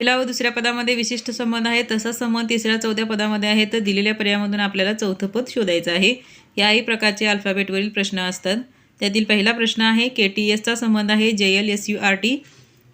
पहिला व दुसऱ्या पदामध्ये विशिष्ट संबंध आहे तसाच संबंध तिसऱ्या चौथ्या पदामध्ये आहे तर दिलेल्या पर्यायामधून आपल्याला चौथं पद शोधायचं आहे. याही प्रकारचे अल्फाबेटवरील प्रश्न असतात. त्यातील पहिला प्रश्न आहे के टी एसचा संबंध आहे J L S U R T.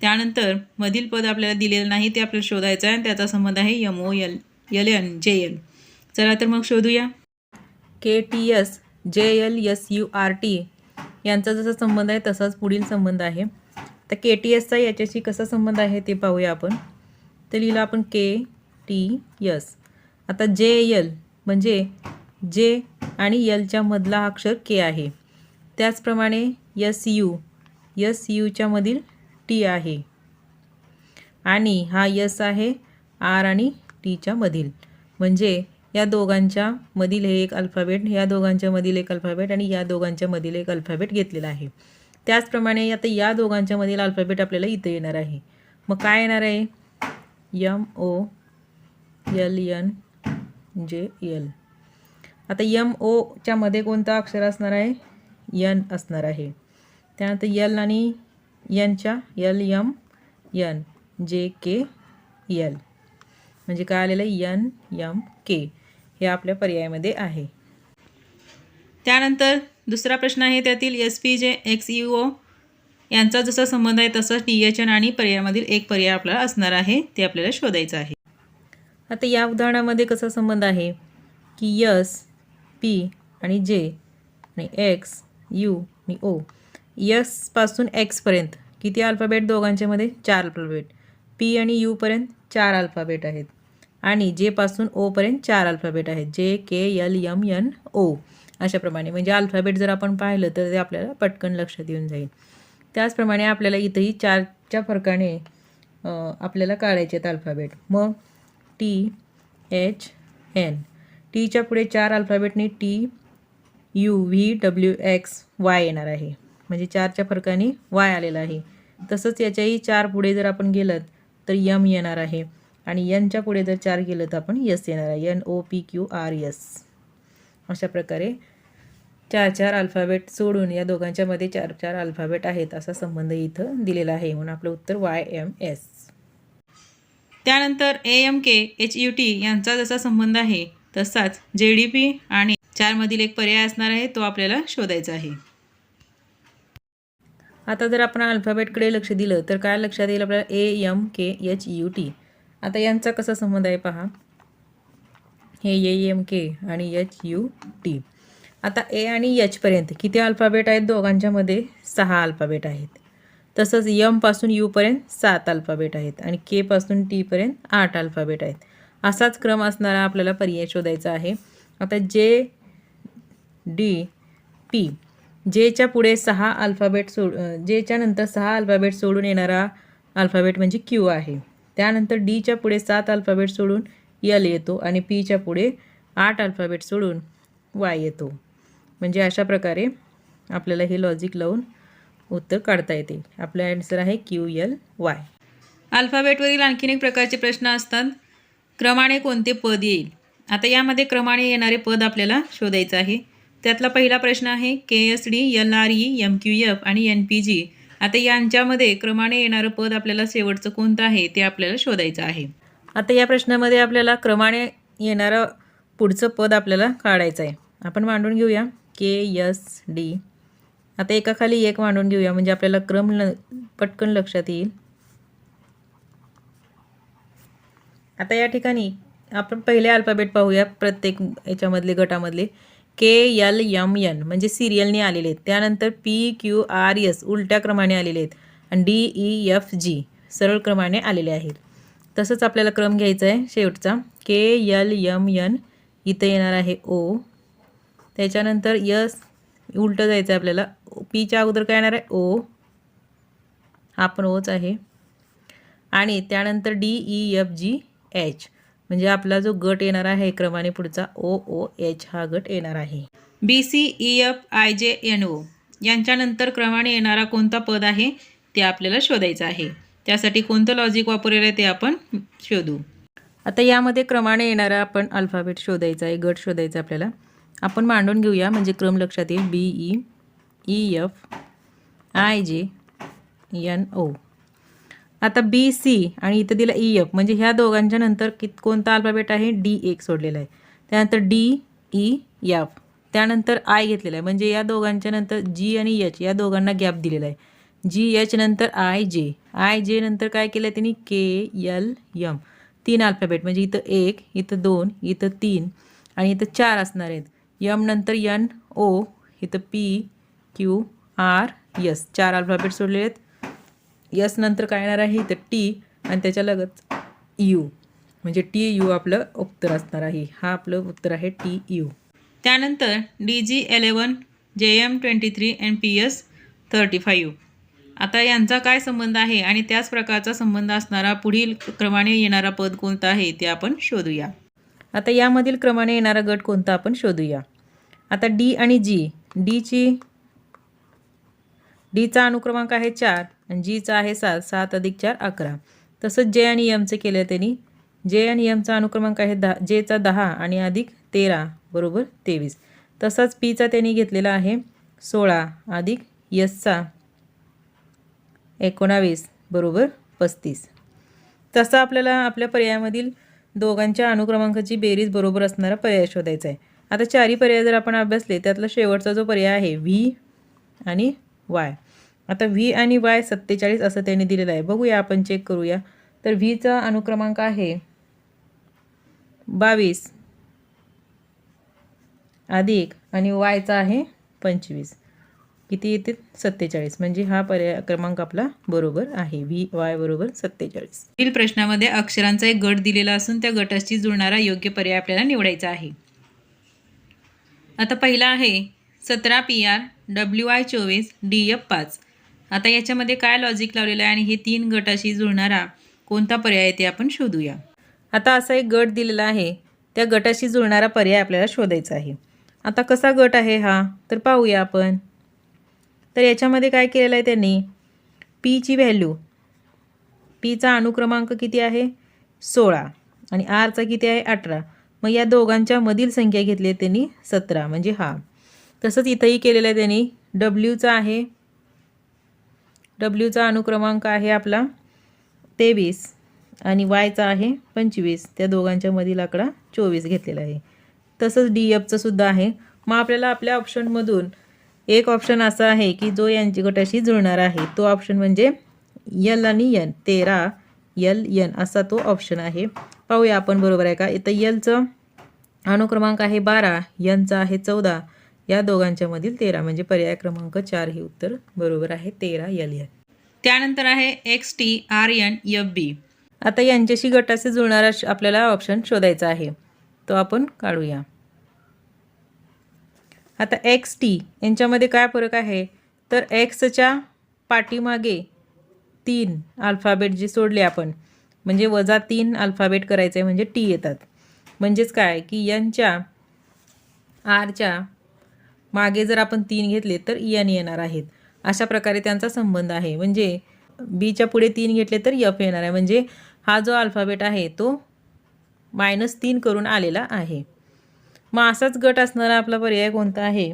त्यानंतर मधील पद आपल्याला दिलेलं नाही ते आपल्याला शोधायचं आहे आणि त्याचा संबंध आहे M O L L N J L चला तर मग शोधूया. K T S J L S U R T यांचा जसा संबंध आहे तसाच पुढील संबंध आहे. तर के टी एसचा याच्याशी कसा संबंध आहे ते पाहूया आपण. तर लिहिलं आपण के टी एस आता जे यल म्हणजे जे आणि यलच्या मधला अक्षर के आहे. त्याचप्रमाणे यस यू यस यूच्या मधील टी आहे. आणि हा यस आहे आर आणि टीच्या मधील. म्हणजे या दोघांच्या मधील हे एक अल्फाबेट या दोघांच्या मधील एक अल्फाबेट आणि या दोघांच्या मधील एक अल्फाबेट घेतलेला आहे. त्याचप्रमाणे आता या दोघांच्या मधील अल्फाबेट आपल्याला इथे येणार आहे. मग काय येणार आहे? M O L N J L. आता यम ओच्या मध्ये कोणता अक्षर असणार आहे? यन असणार आहे. त्यानंतर यल आणि यनच्या यल यम यन जे के यल. म्हणजे काय आलेलं आहे? N M K. हे आपल्या पर्यायामध्ये आहे. त्यानंतर दुसरा प्रश्न आहे त्यातील S P J X U O यांचा जसा संबंध आहे तसाच टी एच एन आणि पर्यायामधील एक पर्याय आपल्याला असणार आहे ते आपल्याला शोधायचं आहे. आता या उदाहरणामध्ये कसा संबंध आहे? की यस पी आणि जे आणि एक्स यू आणि ओ यसपासून एक्सपर्यंत किती अल्फाबेट दोघांच्यामध्ये चार अल्फाबेट. पी आणि यूपर्यंत चार अल्फाबेट आहेत. आणि जेपासून ओपर्यंत चार अल्फाबेट आहेत. J K L M N O अशाप्रमाणे. म्हणजे अल्फाबेट जर आपण पाहिलं तर ते आपल्याला पटकन लक्षात येऊन जाईल. त्याचप्रमाणे आपल्याला इथंही चारच्या फरकाने आपल्याला काढायचे आहेत अल्फाबेट मग टी एच एन टीच्या पुढे चार अल्फाबेटने T U V W X Y येणार आहे. म्हणजे चारच्या फरकाने वाय आलेला आहे. तसंच याच्याही चार पुढे जर आपण गेलं तर यम येणार आहे. आणि यनच्या पुढे जर चार गेलं तर आपण यस येणार आहे. N O P Q R S अशा प्रकारे चार चार अल्फाबेट सोडून या दोघांच्या मध्ये चार चार अल्फाबेट आहेत असा संबंध इथं दिलेला आहे. म्हणून आपलं उत्तर वाय एम एस त्यानंतर A M K H U T यांचा जसा संबंध आहे तसाच जे डी पी आणि चारमधील एक पर्याय असणार आहे तो आपल्याला शोधायचा आहे. आता जर आपण अल्फाबेटकडे लक्ष दिलं तर काय लक्षात येईल आपल्याला A M K H U T आता यांचा कसा संबंध आहे पहा. हे ए एम के आणि एच यू टी. आता ए आणि एचपर्यंत किती अल्फाबेट आहेत? दोघांच्यामध्ये सहा अल्फाबेट आहेत. तसंच यमपासून यूपर्यंत सात अल्फाबेट आहेत आणि केपासून टीपर्यंत आठ अल्फाबेट आहेत. असाच क्रम असणारा आपल्याला पर्याय शोधायचा आहे. आता जे डी पी जेच्या पुढे सहा अल्फाबेट सोड जेच्या नंतर सहा अल्फाबेट सोडून येणारा अल्फाबेट म्हणजे क्यू आहे. त्यानंतर डीच्या पुढे सात अल्फाबेट सोडून यल येतो आणि पीच्या पुढे आठ अल्फाबेट सोडून वाय येतो. म्हणजे अशा प्रकारे आपल्याला हे लॉजिक लावून उत्तर काढता येते. आपला ॲन्सर आहे क्यू यल वाय अल्फाबेटवरील आणखीन एक प्रकारचे प्रश्न असतात. क्रमाने कोणते पद येईल? आता यामध्ये क्रमाने येणारे पद आपल्याला शोधायचं आहे. त्यातला पहिला प्रश्न आहे K S D L R E M Q F आणि एन पी जी आता यांच्यामध्ये क्रमाने येणारं पद आपल्याला शेवटचं कोणतं आहे ते आपल्याला शोधायचं आहे. आता या प्रश्नामध्ये आपल्याला क्रमाने येणारं पुढचं पद आपल्याला काढायचं आहे. आपण मांडून घेऊया. के यस डी आता एकाखाली एक मांडून घेऊया. म्हणजे आपल्याला क्रम ल पटकन लक्षात येईल. आता या ठिकाणी आपण पहिले अल्फाबेट पाहूया प्रत्येक याच्यामधले गटामधले. के यल यम यन म्हणजे सिरियलने आलेले आहेत. त्यानंतर पी क्यू आर एस उलट्या क्रमाने आलेले आहेत. आणि डी ई एफ जी सरळ क्रमाने आलेले आहेत. तसंच आपल्याला क्रम घ्यायचा आहे शेवटचा. K L M N. इथं येणार आहे ओ. त्याच्यानंतर यस उलटं जायचं आहे आपल्याला. पीच्या अगोदर काय येणार आहे? ओ. हा पण ओच आहे. आणि त्यानंतर D E F G H. म्हणजे आपला जो गट येणार आहे क्रमाने पुढचा ओ ओ एच हा गट येणार आहे. B C E F I J N O. यांच्यानंतर क्रमाने येणारा कोणता पद आहे? ते आपल्याला शोधायचं आहे. त्यासाठी कोणतं लॉजिक वापरलेलं आहे ते आपण शोधू. आता यामध्ये क्रमाने येणारा आपण अल्फाबेट शोधायचा आहे गट शोधायचा आपल्याला. आपण मांडून घेऊया म्हणजे क्रम लक्षात येईल. B E E F I J N O आता बी सी आणि इथं दिलं ई e, एफ म्हणजे ह्या दोघांच्या नंतर कित कोणता अल्फाबेट आहे? डी एक सोडलेला आहे. त्यानंतर डी ई एफ त्यानंतर आय घेतलेला आहे. म्हणजे या दोघांच्या नंतर जी आणि एच या दोघांना गॅप दिलेला आहे. जी एच नंतर आय जे आय जे नंतर काय केलं आहे त्यांनी? K L M. तीन अल्फाबेट म्हणजे इथं एक इथं दोन इथं तीन आणि इथं चार असणार आहेत. यम नंतर यन ओ इथं पी क्यू आर यस. चार अल्फाबेट सोडले आहेत. यस नंतर काय येणार आहे? इथं टी आणि त्याच्या लगत यू. म्हणजे टी यू आपलं उत्तर असणार आहे. हा आपलं उत्तर आहे टी यू. त्यानंतर D G eleven J M twenty three N P S thirty five. आता यांचा काय संबंध आहे? आणि त्याच प्रकारचा संबंध असणारा पुढील क्रमाने येणारा पद कोणता आहे? ते आपण शोधूया. आता यामधील क्रमाने येणारा गट कोणता आपण शोधूया. आता डी आणि जी. डीची डीचा अनुक्रमांक आहे चार आणि जीचा आहे सात सात अधिक चार अकरा. तसंच जे आणि यमचं केलं त्यांनी. जे आणि यमचा अनुक्रमांक आहे दहा जेचा दहा आणि अधिक तेरा बरोबर तेवीस. तसाच पीचा त्यांनी घेतलेला आहे सोळा अधिक यसचा एकोणावीस बरोबर पस्तीस. तसं आपल्याला आपल्या पर्यायामधील दोघांच्या अनुक्रमांकाची बेरीज बरोबर असणारा पर्याय शोधायचा आहे आता चारही पर्याय जर आपण अभ्यासले त्यातला शेवटचा जो पर्याय आहे व्ही आणि वाय. आता व्ही आणि वाय सत्तेचाळीस असं त्यांनी दिलेलं आहे. बघूया आपण चेक करूया. तर व्हीचा अनुक्रमांक आहे बावीस अधिक आणि वायचा आहे पंचवीस. किती येते सत्तेचाळीस. म्हणजे हा पर्याय क्रमांक आपला बरोबर आहे. व्ही वाय बरोबर सत्तेचाळीस. पुढील प्रश्नामध्ये अक्षरांचा एक गट दिलेला असून त्या गटाशी जुळणारा योग्य पर्याय आपल्याला निवडायचा आहे. आता पहिला आहे सतरा पी आर डब्ल्यू आय चोवीस डी एफ पाच. आता याच्यामध्ये काय लॉजिक लावलेलं आहे आणि हे तीन गटाशी जुळणारा कोणता पर्याय आहे ते आपण शोधूया. आता असा एक गट दिलेला आहे. त्या गटाशी जुळणारा पर्याय आपल्याला शोधायचा आहे. आता कसा गट आहे हा? तर पाहूया आपण. तर याच्यामध्ये काय केलेलं आहे त्यांनी? पीची व्हॅल्यू पीचा अनुक्रमांक किती आहे? सोळा. आणि आरचा किती आहे? अठरा. मग या दोघांच्या मधील संख्या घेतली आहे त्यांनी सतरा म्हणजे हा. तसंच इथंही केलेलं आहे त्यांनी. डब्ल्यूचा आहे. डब्ल्यूचा अनुक्रमांक आहे आपला तेवीस. आणि वायचा आहे पंचवीस. त्या दोघांच्या मधील आकडा चोवीस घेतलेला आहे. तसंच डी एफचं सुद्धा आहे. मग आपल्याला आपल्या ऑप्शनमधून एक ऑप्शन असा आहे की जो यांची गटाशी जुळणार आहे. तो ऑप्शन म्हणजे यल आणि यन तेरा यल यन असा तो ऑप्शन आहे. पाहूया आपण बरोबर आहे का? इथं यलचं अनुक्रमांक आहे बारा यनचा आहे चौदा. या दोघांच्या मधील तेरा म्हणजे पर्याय क्रमांक चार हे उत्तर बरोबर आहे. तेरा यल यन त्यानंतर आहे X T R N F B आता यांच्याशी गटाशी जुळणारा श- आपल्याला ऑप्शन शोधायचा आहे. तो आपण काढूया. आता एक्स टी यांच्यामध्ये काय फरक आहे? तर एक्सच्या पाठीमागे तीन अल्फाबेट जे सोडले आपण म्हणजे वजा तीन अल्फाबेट करायचे म्हणजे टी येतात. म्हणजेच काय? की यांच्या आरच्या मागे जर आपण तीन घेतले तर यन येणार आहेत. अशा प्रकारे त्यांचा संबंध आहे. म्हणजे बीच्या पुढे तीन घेतले तर यफ येणार आहे. म्हणजे हा जो अल्फाबेट आहे तो मायनस तीन करून आलेला आहे. मग असाच गट असणारा आपला पर्याय कोणता आहे?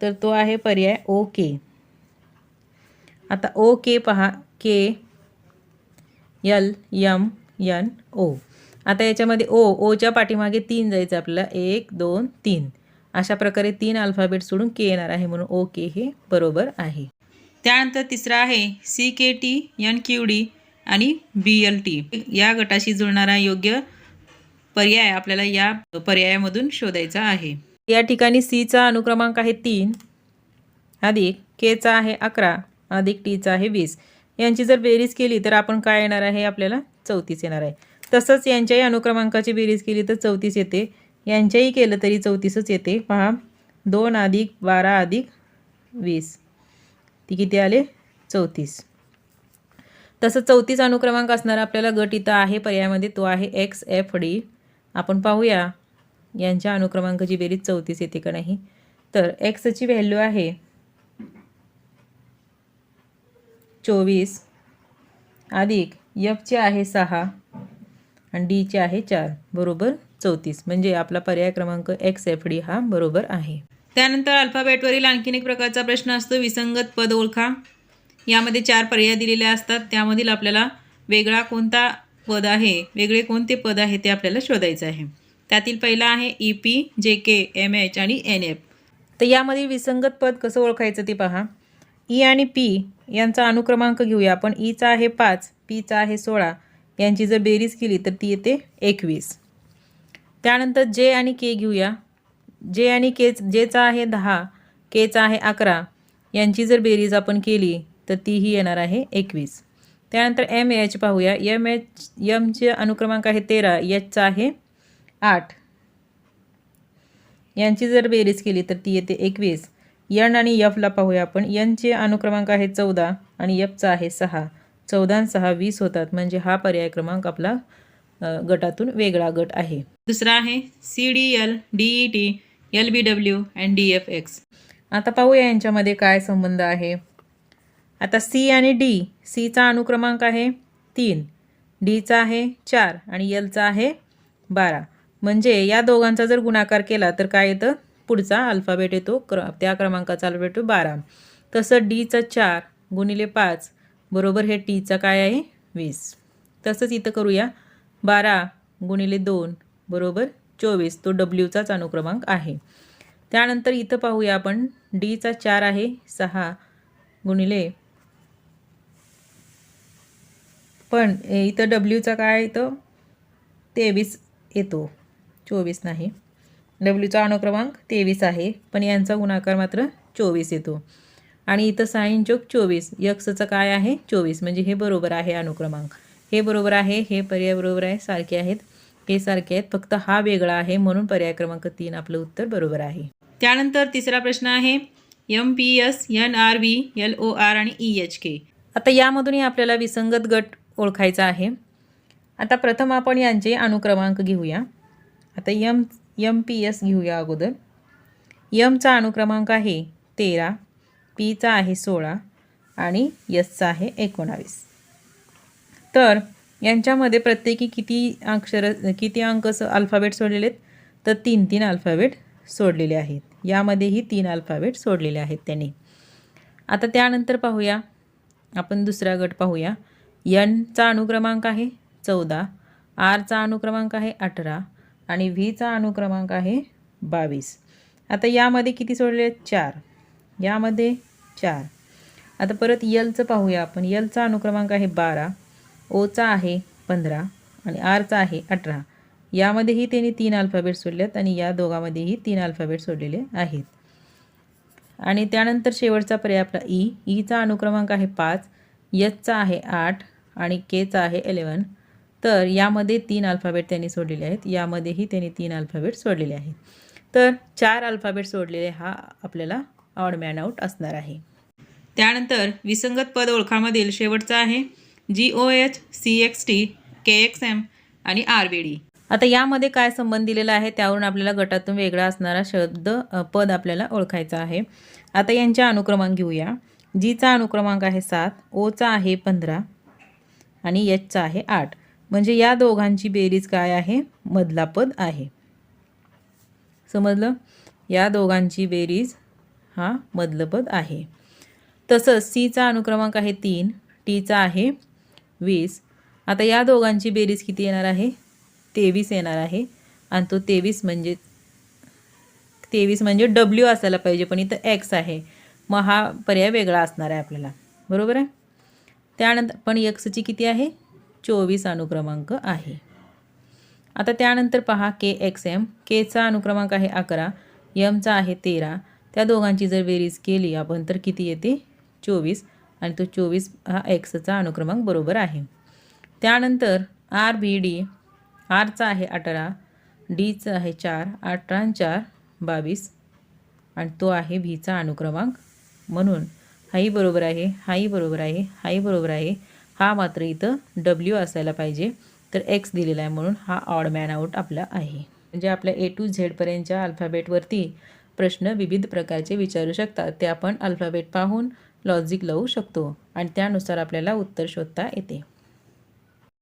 तर तो आहे पर्याय ओ के. आता ओ के पहा K L M N O. आता याच्यामध्ये ओ ओच्या पाठीमागे तीन जायचं आपल्याला. एक दोन तीन. अशा प्रकारे तीन अल्फाबेट सोडून के येणार आहे म्हणून ओ के हे बरोबर आहे. त्यानंतर तिसरा आहे C K T N Q D आणि बी एल टी. या गटाशी जुळणारा योग्य पर्याय आपल्याला या पर्यायामधून शोधायचा आहे. या ठिकाणी सीचा अनुक्रमांक आहे तीन अधिक केचा आहे अकरा अधिक टीचा आहे वीस. यांची जर बेरीज केली तर आपण काय येणार आहे? आपल्याला चौतीस येणार आहे. तसंच यांच्याही अनुक्रमांकाची बेरीज केली तर चौतीस येते. यांच्याही केलं तरी चौतीसच येते. पहा दोन अधिक बारा अधिक वीस. ती किती आले? चौतीस. तसं चौतीस अनुक्रमांक असणारा आपल्याला गट इथं आहे पर्यायामध्ये तो आहे एक्स एफ डी आपण पाहूया यांच्या अनुक्रमांकाची बेरीज चौतीस येते का नाही. तर एक्सची व्हॅल्यू आहे चोवीस अधिक यफचे आहे सहा आणि डीचे आहे चार बरोबर चौतीस. म्हणजे आपला पर्याय क्रमांक एक्स एफ डी हा बरोबर आहे. त्यानंतर अल्फाबेटवरील आणखीन एक प्रकारचा प्रश्न असतो विसंगत पद ओळखा. यामध्ये चार पर्याय दिलेले असतात त्यामधील आपल्याला वेगळा कोणता पद आहे. वेगळे कोणते पद आहे ते आपल्याला शोधायचं आहे. त्यातील पहिला आहे E P J K M H आणि एन एफ तर यामधील विसंगत पद कसं ओळखायचं ते पहा. ई आणि पी यांचा अनुक्रमांक घेऊया. आपण e ईचा आहे पाच पीचा आहे सोळा. यांची जर बेरीज केली तर ती येते एकवीस. त्यानंतर जे आणि के घेऊया. जे आणि के जेचा आहे दहा केचा आहे अकरा. यांची जर बेरीज आपण केली तर तीही येणार आहे एकवीस. त्यानंतर एम एच पाहूया. एम एच यमचे अनुक्रमांक आहे तेरा एचचा आहे आठ. यांची जर बेरीज केली तर ती येते एकवीस. यन आणि यफला पाहूया आपण. यनचे अनुक्रमांक आहे चौदा आणि यफचा आहे सहा. चौदा आणि सहा वीस होतात. म्हणजे हा पर्याय क्रमांक आपला गटातून वेगळा गट आहे. दुसरा आहे C D L D E T L B W and D F X आता पाहूया यांच्यामध्ये काय संबंध आहे. आता सी आणि डी सीचा अनुक्रमांक आहे तीन डीचा आहे चार आणि यलचा आहे बारा. म्हणजे या दोघांचा जर गुणाकार केला तर काय येतं? पुढचा अल्फाबेट येतो क्र त्या क्रमांकाचा अल्फाबेट येतो बारा. तसं डीचा चार गुणिले पाच बरोबर हे टीचा काय आहे? वीस. तसंच इथं करूया. बारा गुणिले दोन बरोबर चोवीस. तो डब्ल्यूचाच अनुक्रमांक आहे. त्यानंतर इथं पाहूया आपण. डीचा चार आहे सहा गुणिले पण इथं डब्ल्यूचा काय येतं तेवीस येतो. चोवीस नाही. डब्ल्यूचा अनुक्रमांक तेवीस आहे पण यांचा गुणाकार मात्र चोवीस येतो. आणि इथं साईन चोक चोवीस यक्सचं काय आहे? चोवीस. म्हणजे हे बरोबर आहे अनुक्रमांक. हे बरोबर आहे हे पर्याय बरोबर आहे सारखे आहेत. हे सारखे आहेत. फक्त हा वेगळा आहे म्हणून पर्याय क्रमांक तीन आपलं उत्तर बरोबर आहे. त्यानंतर तिसरा प्रश्न आहे M P S N R B L O R आणि ई एच के आता यामधूनही आपल्याला विसंगत गट ओळखायचा आहे. आता प्रथम आपण यांचे अनुक्रमांक घेऊया. आता यम यम पी एस घेऊया अगोदर. यमचा अनुक्रमांक आहे तेरा पीचा आहे सोळा आणि यसचा आहे एकोणावीस. तर यांच्यामध्ये प्रत्येकी किती अक्षर किती अंक स अल्फाबेट सोडलेले आहेत? तर तीन तीन अल्फाबेट सोडलेले आहेत. यामध्येही तीन अल्फाबेट सोडलेले आहेत त्यांनी. आता त्यानंतर पाहूया. आपण दुसरा गट पाहूया. यनचा अनुक्रमांक आहे चौदा आरचा अनुक्रमांक आहे अठरा आणि व्हीचा अनुक्रमांक आहे बावीस. आता यामध्ये किती सोडले आहेत? चार. यामध्ये चार. आता परत यलचं पाहूया आपण. यलचा अनुक्रमांक आहे बारा ओचा आहे पंधरा आणि आरचा आहे अठरा. यामध्येही त्यांनी तीन अल्फाबेट सोडलेत आणि या दोघांमध्येही तीन अल्फाबेट सोडलेले आहेत. आणि त्यानंतर शेवटचा पर्याय आपला e. e ई ईचा अनुक्रमांक आहे पाच यचचा आहे आठ आणि केचा आहे एलेवन तर यामध्ये तीन अल्फाबेट त्यांनी सोडलेले आहेत. यामध्येही त्यांनी तीन अल्फाबेट सोडलेले आहेत. तर चार अल्फाबेट सोडलेले हा आपल्याला ऑड मॅन आउट असणार आहे. त्यानंतर विसंगत पद ओळखामधील शेवटचा आहे. G O H C X T K X M आणि आर बी डी आता यामध्ये काय संबंध दिलेला आहे त्यावरून आपल्याला गटातून वेगळा असणारा शब्द पद आपल्याला ओळखायचा आहे. आता यांच्या अनुक्रमांक घेऊया. जीचा अनुक्रमांक आहे सात ओचा आहे पंधरा. आणि यचचा आहे आठ. म्हणजे या दोघांची बेरीज काय आहे? मधला पद आहे. समजलं? या दोघांची बेरीज हा मधलं पद आहे. तसंच सीचा अनुक्रमांक आहे तीन टीचा आहे वीस. आता या दोघांची बेरीज किती येणार आहे? तेवीस येणार आहे. आणि तो तेवीस म्हणजे तेवीस म्हणजे डब्ल्यू असायला पाहिजे पण इथं एक्स आहे. मग हा पर्याय वेगळा असणार आहे आपल्याला. बरोबर आहे? त्यानंतर पण एक्सची किती आहे? चोवीस अनुक्रमांक आहे. आता त्यानंतर पहा के एक्स एम केचा अनुक्रमांक आहे अकरा यमचा आहे तेरा. त्या दोघांची जर बेरीज केली आपण तर किती येते? चोवीस. आणि तो चोवीस हा एक्सचा अनुक्रमांक बरोबर आहे. त्यानंतर आर बी डी आरचा आहे अठरा. डीचं आहे चार. अठरा चार बावीस. आणि तो आहे व्हीचा अनुक्रमांक. म्हणून हाही बरोबर आहे हाही बरोबर आहे हाही बरोबर आहे. हा मात्र इथं डब्ल्यू असायला पाहिजे. तर एक्स दिलेला आहे म्हणून हा ऑड मॅन आऊट आपला आहे. म्हणजे आपल्या ए टू झेडपर्यंतच्या अल्फाबेटवरती प्रश्न विविध प्रकारचे विचारू शकतात. ते आपण अल्फाबेट पाहून लॉजिक लावू शकतो. आणि त्यानुसार आपल्याला उत्तर शोधता येते.